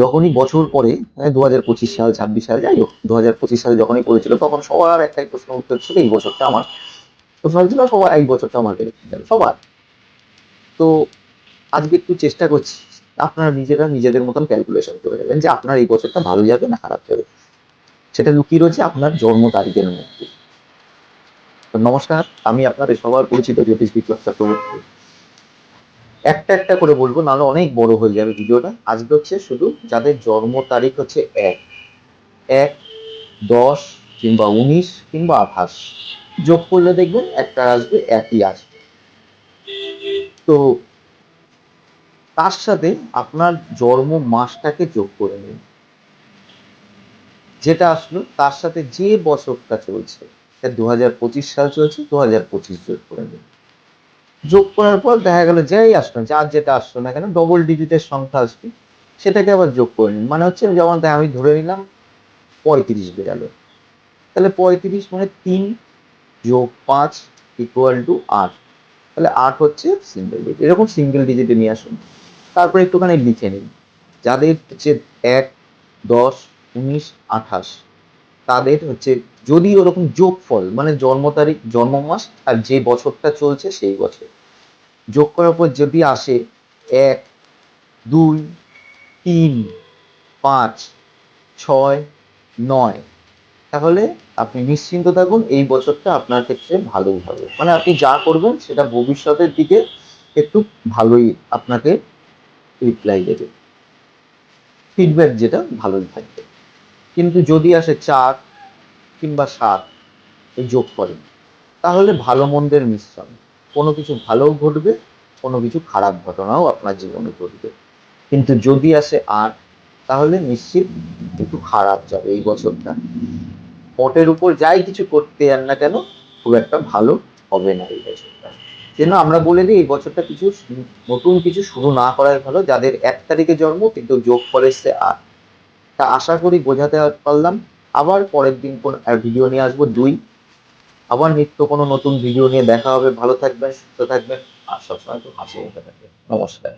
যখনই বছর পরে দু হাজার পঁচিশ সাল, ছাব্বিশ সাল, যাই হোক দু হাজার পঁচিশ সালে যখনই পড়েছিল, তখন সবার একটাই প্রশ্ন উত্তর ছিল, এই বছরটা আমার প্রশ্ন ছিল, সবার, এই বছরটা আমার গেল সবার। তো আজকে একটু চেষ্টা করছি, আপনারা নিজেরা নিজেদের মতন ক্যালকুলেশন করে দেবেন যে আপনার এই বছরটা ভালো যাবে না খারাপ যাবে। সেটা লুকিয়ে রয়েছে আপনার জন্ম তারিখের মধ্যে। নমস্কার, আমি আপনাদের সবার পরিচিত জ্যোতিষ বিপ্লব চক্রবর্তী। একটা একটা করে বলব, নাহলে অনেক বড় হয়ে যাবে ভিডিওটা। আজকে হচ্ছে শুধু যাদের জন্ম তারিখ হচ্ছে এক। এক, দশ, কিংবা উনিশ, কিংবা আঠাশ। যোগ করলে দেখবেন একটা আসবে একই আসবে। তো তার সাথে আপনার জন্ম মাসটাকে যোগ করে নিন। যেটা আসলো, তার সাথে যে বছরটা চলছে দু হাজার পঁচিশ সাল চলছে দু হাজার পঁচিশ যোগ করে নিন। যোগ করার পর দেখা গেল যাই আসলো, যার যেটা আসলো না কেন ডবল ডিজিটের সংখ্যা আসবে, সেটাকে আবার যোগ করে নিন। মানে হচ্ছে যেমন তাই আমি ধরে নিলাম পঁয়ত্রিশ বেরালো তাহলে পঁয়ত্রিশ মানে তিন যোগ পাঁচ ইকুয়াল টু আট। তাহলে আট হচ্ছে সিঙ্গেল ডিজিট এরকম সিঙ্গেল ডিজিটে নিয়ে আসুন। তারপরে একটুখানি লিখে নিন। যাদের হচ্ছে এক, দশ, উনিশ, আঠাশ তাদের হচ্ছে যদি ওরকম যোগফল মানে জন্ম তারিখ, জন্ম মাস আর যে বছরটা চলছে সেই বছর। যোগ করার পর যদি আসে এক, দুই, তিন, পাঁচ, ছয়, নয়, তাহলে আপনি নিশ্চিন্ত থাকুন এই বছরটা আপনার ক্ষেত্রে ভালোই হবে। মানে আপনি যা করবেন সেটা ভবিষ্যতের দিকে একটু ভালোই আপনাকে রিপ্লাই দেবে। ফিডব্যাক যেটা ভালোই থাকবে। কিন্তু যদি আসে চার কিংবা সাত এই যোগ করেন তাহলে ভালো মন্দের মিশ্রণ। কোনো কিছু ভালোও ঘটবে, কোনো কিছু খারাপ ঘটনাও আপনার জীবনে ঘটবে। কিন্তু যদি আসে আট, তাহলে নিশ্চিত একটু খারাপ যাবে এই বছরটা। পটের উপর যাই কিছু করতে যান না কেন, খুব একটা ভালো হবে না এই বছরটা। যেন আমরা বলে দিই, এই বছরটা কিছু নতুন কিছু শুরু না করাই ভালো। যাদের এক তারিখে জন্ম, কিন্তু যোগ করে সে আট। তা আশা করি বোঝাতে পারলাম। আবার পরের দিন কোন ভিডিও নিয়ে আসব, দুই। আবার নিত্য কোনো নতুন ভিডিও নিয়ে দেখা হবে। ভালো থাকবেন, সুস্থ থাকবেন। আর সবসময় তো হাসি মুখে থাকবেন। নমস্কার।